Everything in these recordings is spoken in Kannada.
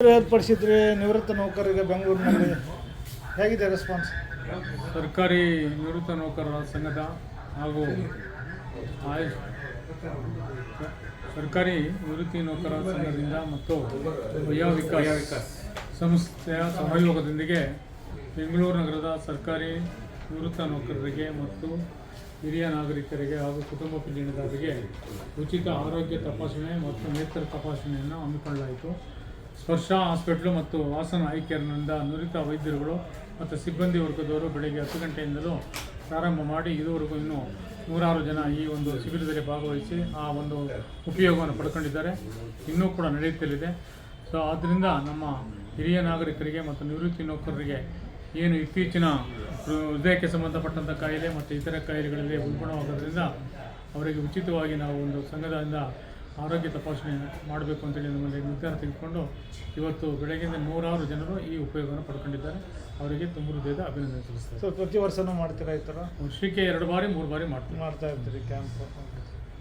ಏರ್ಪಡಿಸಿದ್ರಿ ನಿವೃತ್ತ ನೌಕರರಿಗೆ ಬೆಂಗಳೂರಿನಲ್ಲಿ ಹೇಗಿದೆ ರೆಸ್ಪಾನ್ಸ್ ಸರ್ಕಾರಿ ನಿವೃತ್ತ ನೌಕರರ ಸಂಘದ ಹಾಗೂ ಸರ್ಕಾರಿ ನಿವೃತ್ತಿ ನೌಕರರ ಸಂಘದಿಂದ ಮತ್ತು ವಯಾ ವಿಕಾಸ್ ಸಂಸ್ಥೆಯ ಸಹಯೋಗದೊಂದಿಗೆ ಬೆಂಗಳೂರು ನಗರದ ಸರ್ಕಾರಿ ನಿವೃತ್ತ ನೌಕರರಿಗೆ ಮತ್ತು ಹಿರಿಯ ನಾಗರಿಕರಿಗೆ ಹಾಗೂ ಕುಟುಂಬ ಕಲ್ಯಾಣದಾರರಿಗೆ ಉಚಿತ ಆರೋಗ್ಯ ತಪಾಸಣೆ ಮತ್ತು ನೇತ್ರ ತಪಾಸಣೆಯನ್ನು ಹಮ್ಮಿಕೊಳ್ಳಲಾಯಿತು. ಸ್ಪರ್ಶ, ಹಾಸ್ಪಿಟ್ಲು ಮತ್ತು ವಾಸನ ಐ ಕೇರ್ನಿಂದ ನುರಿತ ವೈದ್ಯರುಗಳು ಮತ್ತು ಸಿಬ್ಬಂದಿ ವರ್ಗದವರು ಬೆಳಗ್ಗೆ ಹತ್ತು ಗಂಟೆಯಿಂದಲೂ ಪ್ರಾರಂಭ ಮಾಡಿ ಇದುವರೆಗೂ ಇನ್ನೂ ನೂರಾರು ಜನ ಈ ಒಂದು ಶಿಬಿರದಲ್ಲಿ ಭಾಗವಹಿಸಿ ಆ ಒಂದು ಉಪಯೋಗವನ್ನು ಪಡ್ಕೊಂಡಿದ್ದಾರೆ. ಇನ್ನೂ ಕೂಡ ನಡೆಯುತ್ತಲಿದೆ. ಸೊ ಆದ್ದರಿಂದ ನಮ್ಮ ಹಿರಿಯ ನಾಗರಿಕರಿಗೆ ಮತ್ತು ನಿವೃತ್ತಿ ನೌಕರರಿಗೆ ಏನು ಇತ್ತೀಚಿನ ಹೃದಯಕ್ಕೆ ಸಂಬಂಧಪಟ್ಟಂಥ ಕಾಯಿಲೆ ಮತ್ತು ಇತರ ಕಾಯಿಲೆಗಳಲ್ಲಿ ಉಲ್ಬಣವಾಗೋದ್ರಿಂದ ಅವರಿಗೆ ಉಚಿತವಾಗಿ ನಾವು ಒಂದು ಸಂಘದಿಂದ ಆರೋಗ್ಯ ತಪಾಸಣೆ ಮಾಡಬೇಕು ಅಂತೇಳಿ ನಮ್ಮಲ್ಲಿ ನಿರ್ಧಾರ ತೆಗೆದುಕೊಂಡು ಇವತ್ತು ಬೆಳಗ್ಗೆಯಿಂದ ನೂರಾರು ಜನರು ಈ ಉಪಯೋಗವನ್ನು ಪಡ್ಕೊಂಡಿದ್ದಾರೆ. ಅವರಿಗೆ ತುಂಬ ಹೃದಯದ ಅಭಿನಂದನೆ ಸಲ್ಲಿಸ್ತಾರೆ. ಸೊ ಪ್ರತಿ ವರ್ಷನೂ ಮಾಡ್ತೀರಾ ಈ ಥರ? ವರ್ಷಕ್ಕೆ ಎರಡು ಬಾರಿ ಮೂರು ಬಾರಿ ಮಾಡ್ತೀವಿ. ಮಾಡ್ತಾ ಇರ್ತೀರಿ ಕ್ಯಾಂಪ್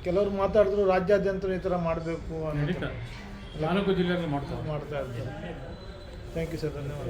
ಕೆಲವರು ಮಾತಾಡಿದ್ರು ರಾಜ್ಯಾದ್ಯಂತ ಈ ಥರ ಮಾಡಬೇಕು ಅಂತ ನಾಲ್ಕು ಜಿಲ್ಲೆಯಲ್ಲಿ ಮಾಡ್ತಾರೆ. ಮಾಡ್ತಾ ಇರ್ತಾರೆ. ಥ್ಯಾಂಕ್ ಯು ಸರ್ ಧನ್ಯವಾದ.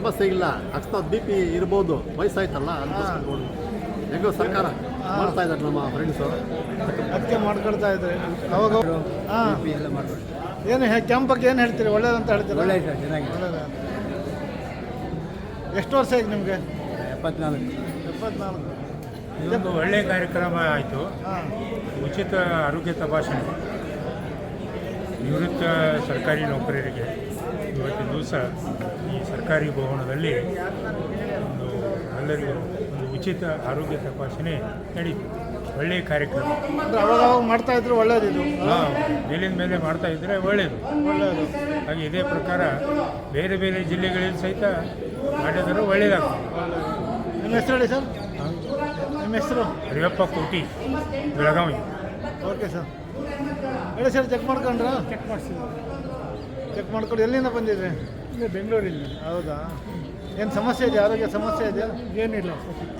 ಸಮಸ್ಯೆ ಇಲ್ಲ. ಅಕಸ್ಮಾತ್ ಬಿ ಪಿ ಇರ್ಬೋದು. ವಯಸ್ಸಾಯ್ತಲ್ಲ ಅನ್ಕೋಸ್ಕೊಂಡು ಹೆಂಗೋ ಸರ್ಕಾರ ಮಾಡ್ತಾ ಇದ್ದಾರೆ ನಮ್ಮ ಫ್ರೆಂಡ್ಸು ಅದಕ್ಕೆ ಮಾಡ್ಕೊಳ್ತಾ ಇದ್ರೆ ಅವಾಗ ಹಾಂ. ಏನು ಬಗ್ಗೆ ಏನು ಹೇಳ್ತೀರಿ? ಒಳ್ಳೇದಂತ ಹೇಳ್ತೀರಿ? ಒಳ್ಳೆ ಸರ್ ಚೆನ್ನಾಗಿದೆ. ಒಳ್ಳೇದು. ಎಷ್ಟು ವರ್ಷ ಆಯ್ತು ನಿಮಗೆ? ಎಪ್ಪತ್ನಾಲ್ಕು. ಎಪ್ಪತ್ನಾಲ್ಕು. ಇದೊಂದು ಒಳ್ಳೆಯ ಕಾರ್ಯಕ್ರಮ ಆಯಿತು. ಹಾಂ. ಉಚಿತ ಆರೋಗ್ಯ ತಪಾಸಣೆ. ನಿವೃತ್ತ ಸರ್ಕಾರಿ ನೌಕರರಿಗೆ. ಇವತ್ತಿನ ದಿವಸ ಈ ಸರ್ಕಾರಿ ಭವನದಲ್ಲಿ ಒಂದು ಎಲ್ಲರಿಗೂ ಒಂದು ಉಚಿತ ಆರೋಗ್ಯ ತಪಾಸಣೆ ನಡೀತು. ಒಳ್ಳೆಯ ಕಾರ್ಯಕ್ರಮ. ಅವಾಗ ಮಾಡ್ತಾ ಇದ್ರೆ ಒಳ್ಳೇದಿದು. ಇದು ಹಾಂ ಮೇಲಿನ ಮೇಲೆ ಮಾಡ್ತಾ ಇದ್ರೆ ಒಳ್ಳೆಯದು ಒಳ್ಳೆಯದು ಹಾಗೆ ಇದೇ ಪ್ರಕಾರ ಬೇರೆ ಬೇರೆ ಜಿಲ್ಲೆಗಳಲ್ಲಿ ಸಹಿತ ಮಾಡಿದ್ರೆ ಒಳ್ಳೆಯದಾಗ್ತದೆ ನಿಮ್ಮ ಹೆಸರು ಹೇಳಿ ಸರ್? ನಿಮ್ಮ ಹೆಸರು? ಹರಿಯಪ್ಪ ಕೋಟಿ ಬೆಳಗಾವಿ. Okay sir. ಹೇಳಿ ಸರ್ ಚೆಕ್ ಮಾಡ್ಕೊಂಡ್ರಾ? ಚೆಕ್ ಮಾಡಿಸಿ ಚೆಕ್ ಮಾಡ್ಕೊಂಡು ಎಲ್ಲಿಂದ ಬಂದಿದ್ರಿ? ಬೆಂಗಳೂರಿಂದ ಹೌದಾ? ಏನು ಸಮಸ್ಯೆ ಇದೆ? ಆರೋಗ್ಯ ಸಮಸ್ಯೆ ಇದೆಯಾ? ಏನಿಲ್ಲ.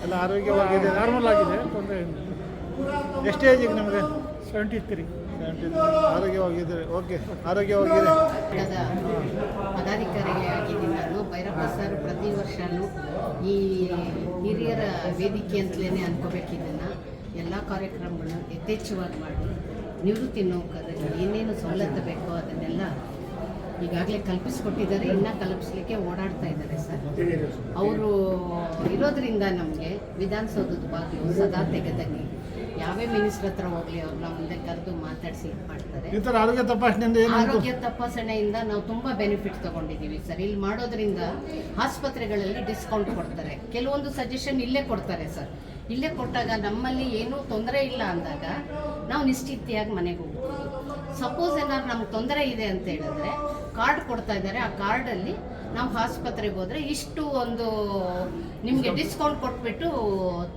ಎಲ್ಲ ಆರೋಗ್ಯವಾಗಿದೆ? ನಾರ್ಮಲ್ ಆಗಿದೆ ತೊಂದರೆ ಎಷ್ಟು ಏಜ್ ಈಗ ನಿಮಗೆ? ಸೆವೆಂಟಿ ತ್ರೀ ಆರೋಗ್ಯವಾಗಿದ್ದೀರಿ ಓಕೆ ಆರೋಗ್ಯವಾಗಿದೆ. ಸಂಘದ ಪದಾಧಿಕಾರಿಗೆ ಆಗಿದ್ದೀನಿ ನಾನು ಭೈರಪ್ಪ ಸರ್ ಪ್ರತಿ ವರ್ಷನೂ ಈ ಹಿರಿಯರ ವೇದಿಕೆ ಅಂತಲೇ ಅನ್ಕೋಬೇಕಿದ್ದನ್ನು ಎಲ್ಲ ಕಾರ್ಯಕ್ರಮಗಳನ್ನ ಯಥೇಚ್ಛವಾಗಿ ಮಾಡಿ. ನಿವೃತ್ತಿ ನೌಕರರಿಗೆ ಏನೇನು ಸವಲತ್ತು ಬೇಕೋ ಅದನ್ನೆಲ್ಲ ಈಗಾಗಲೇ ಕಲ್ಪಿಸಿಕೊಟ್ಟಿದ್ದಾರೆ ಇನ್ನೂ ಕಲ್ಪಿಸಲಿಕ್ಕೆ ಓಡಾಡ್ತಾ ಇದ್ದಾರೆ ಸರ್. ಅವರು ಇರೋದ್ರಿಂದ ನಮಗೆ ವಿಧಾನಸೌಧದ ಬಾಗಿಲು ಸದಾ ತೆಗೆದಂಗೆ ಯಾವೇ ಮಿನಿಸ್ಟ್ರ್ ಹತ್ರ ಹೋಗಲಿ ಅವ್ರನ್ನ ಮುಂದೆ ಕರೆದು ಮಾತಾಡಿಸಿ ಇದು ಮಾಡ್ತಾರೆ. ಆರೋಗ್ಯ ತಪಾಸಣೆಯಿಂದ ಆರೋಗ್ಯ ತಪಾಸಣೆಯಿಂದ ನಾವು ತುಂಬಾ ಬೆನಿಫಿಟ್ ತಗೊಂಡಿದ್ದೀವಿ ಸರ್. ಇಲ್ಲಿ ಮಾಡೋದ್ರಿಂದ ಆಸ್ಪತ್ರೆಗಳಲ್ಲಿ ಡಿಸ್ಕೌಂಟ್ ಕೊಡ್ತಾರೆ. ಕೆಲವೊಂದು ಸಜೆಷನ್ ಇಲ್ಲೇ ಕೊಡ್ತಾರೆ ಸರ್. ಇಲ್ಲೇ ಕೊಟ್ಟಾಗ ನಮ್ಮಲ್ಲಿ ಏನೂ ತೊಂದರೆ ಇಲ್ಲ ಅಂದಾಗ ನಾವು ನಿಶ್ಚಿತಿಯಾಗಿ ಮನೆಗೆ ಹೋಗ್ತೀವಿ. ಸಪೋಸ್ ಏನಾದ್ರು ನಮ್ಗೆ ತೊಂದರೆ ಇದೆ ಅಂತ ಹೇಳಿದ್ರೆ ಕಾರ್ಡ್ ಕೊಡ್ತಾ ಇದ್ದಾರೆ ಆ ಕಾರ್ಡಲ್ಲಿ ನಾವು ಆಸ್ಪತ್ರೆಗೆ ಹೋದ್ರೆ ಇಷ್ಟು ಒಂದು ನಿಮಗೆ ಡಿಸ್ಕೌಂಟ್ ಕೊಟ್ಬಿಟ್ಟು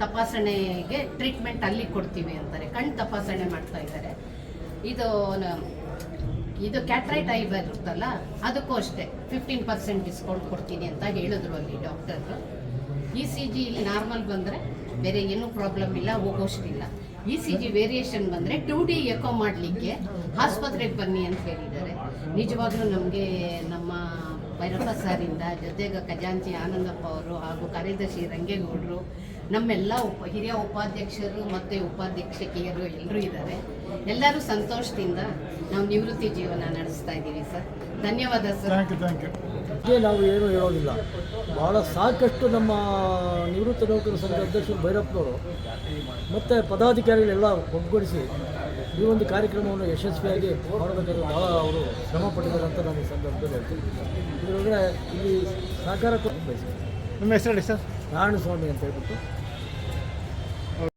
ತಪಾಸಣೆಗೆ ಟ್ರೀಟ್ಮೆಂಟ್ ಅಲ್ಲಿ ಕೊಡ್ತೀವಿ ಅಂತಾರೆ. ಕಣ್ಣು ತಪಾಸಣೆ ಮಾಡ್ತಾ ಇದ್ದಾರೆ. ಇದು ಇದು ಕ್ಯಾಟ್ರೈಟ್ ಐ ಬರುತ್ತಲ್ಲ ಅದಕ್ಕೂ ಅಷ್ಟೇ. ಫಿಫ್ಟೀನ್ ಪರ್ಸೆಂಟ್ ಡಿಸ್ಕೌಂಟ್ ಕೊಡ್ತೀನಿ ಅಂತ ಹೇಳಿದ್ರು ಅಲ್ಲಿ ಡಾಕ್ಟರ್ ಇ ಸಿ ಜಿ ಇಲ್ಲಿ ನಾರ್ಮಲ್ ಬಂದರೆ ಬೇರೆ ಏನೂ ಪ್ರಾಬ್ಲಮ್ ಇಲ್ಲ ಹೋಗೋಷ್ಟಿಲ್ಲ. ಇ ಸಿ ಜಿ ವೇರಿಯೇಷನ್ ಬಂದರೆ ಟೂ ಡಿ ಎಕೋ ಮಾಡಲಿಕ್ಕೆ ಆಸ್ಪತ್ರೆಗೆ ಬನ್ನಿ ಅಂತ ಹೇಳಿದ್ದಾರೆ. ನಿಜವಾಗ್ಲೂ ನಮಗೆ ನಮ್ಮ ಭೈರಪ್ಪ ಸರಿಂದ ಜೊತೆಗೆ ಖಜಾಂಚಿ ಆನಂದಪ್ಪ ಅವರು ಹಾಗೂ ಕಾರ್ಯದರ್ಶಿ ರಂಗೇಗೌಡರು, ನಮ್ಮೆಲ್ಲ ಉಪ, ಹಿರಿಯ ಉಪಾಧ್ಯಕ್ಷರು ಮತ್ತು ಉಪಾಧ್ಯಕ್ಷಕಿಯರು ಎಲ್ಲರೂ ಇದ್ದಾರೆ. ಎಲ್ಲರೂ ಸಂತೋಷದಿಂದ ನಾವು ನಿವೃತ್ತಿ ಜೀವನ ನಡೆಸ್ತಾ ಇದ್ದೀವಿ ಸರ್. ಧನ್ಯವಾದ sir. Thank you thank you ಅದೇ ನಾವು ಏನು ಹೇಳೋದಿಲ್ಲ. ಭಾಳ ಸಾಕಷ್ಟು ನಮ್ಮ ನಿವೃತ್ತ ನೌಕರ ಸಂಘ ಅಧ್ಯಕ್ಷರು ಭೈರಪ್ಪನವರು ಮತ್ತು ಪದಾಧಿಕಾರಿಗಳೆಲ್ಲ ಒಗ್ಗೂಡಿಸಿ ಈ ಒಂದು ಕಾರ್ಯಕ್ರಮವನ್ನು ಯಶಸ್ವಿಯಾಗಿ ಮಾಡಬೇಕಾದ್ರೆ ಭಾಳ ಅವರು ಶ್ರಮ ಪಟ್ಟಿದ್ದಾರೆ ಅಂತ ನಾನು ಈ ಸಂದರ್ಭದಲ್ಲಿ ಹೇಳ್ತೀನಿ. ಇದರೊಳಗಡೆ ಇಲ್ಲಿ ಸಹಕಾರ ಕೊಟ್ಟು ಬಯಸ್ತೀನಿ ನಿಮ್ಮ ಹೆಸರು ಹೇಳಿ ಸರ್? ನಾರಾಯಣ ಸ್ವಾಮಿ ಅಂತ ಹೇಳ್ಬಿಟ್ಟು.